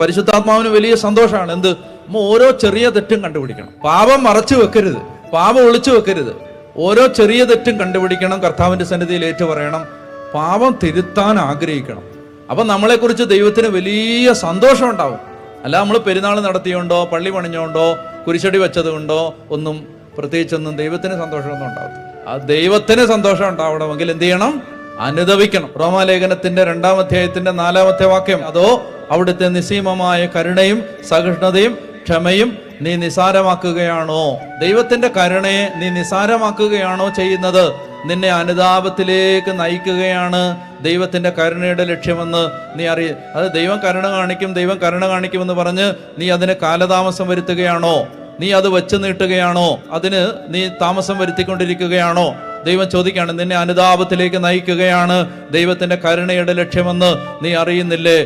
പരിശുദ്ധാത്മാവിന് വലിയ സന്തോഷമാണ്. എന്ത്? നമ്മൾ ഓരോ ചെറിയ തെറ്റും കണ്ടുപിടിക്കണം. പാപം മറച്ചു വെക്കരുത്. പാപം ഒളിച്ചു വെക്കരുത്. ഓരോ ചെറിയ തെറ്റും കണ്ടുപിടിക്കണം. കർത്താവിന്റെ സന്നിധിയിൽ ഏറ്റു പറയണം പാപം തിരുത്താൻ ആഗ്രഹിക്കണം. അപ്പം നമ്മളെക്കുറിച്ച് ദൈവത്തിന് വലിയ സന്തോഷം ഉണ്ടാവും. അല്ല നമ്മൾ പെരുന്നാൾ നടത്തിയോണ്ടോ പള്ളി പണിഞ്ഞോണ്ടോ കുരിശടി വെച്ചതുകൊണ്ടോ ഒന്നും പ്രത്യേകിച്ചൊന്നും ദൈവത്തിന് സന്തോഷമൊന്നും ഉണ്ടാവും ആ ദൈവത്തിന് സന്തോഷം ഉണ്ടാവണമെങ്കിൽ എന്ത് ചെയ്യണം? അനുദവിക്കണം. റോമാലേഖനത്തിന്റെ രണ്ടാം അധ്യായത്തിന്റെ നാലാമത്തെ വാക്യം. അതോ അവിടുത്തെ നിസീമമായ കരുണയും സഹിഷ്ണുതയും ക്ഷമയും നീ നിസാരമാക്കുകയാണോ? ദൈവത്തിന്റെ കരുണയെ നീ നിസാരമാക്കുകയാണോ ചെയ്യുന്നത്? നിന്നെ അനുതാപത്തിലേക്ക് നയിക്കുകയാണ് ദൈവത്തിന്റെ കരുണയുടെ ലക്ഷ്യമെന്ന് നീ അറിയ അത് ദൈവം കരുണ കാണിക്കും ദൈവം കരുണ കാണിക്കുമെന്ന് പറഞ്ഞ് നീ അതിന് കാലതാമസം വരുത്തുകയാണോ? നീ അത് വെച്ച് നീട്ടുകയാണോ? അതിന് നീ താമസം വരുത്തിക്കൊണ്ടിരിക്കുകയാണോ? ദൈവം ചോദിക്കുകയാണ് നിന്നെ അനുതാപത്തിലേക്ക് നയിക്കുകയാണ് ദൈവത്തിന്റെ കരുണയുടെ ലക്ഷ്യമെന്ന് നീ അറിയുന്നില്ലേ?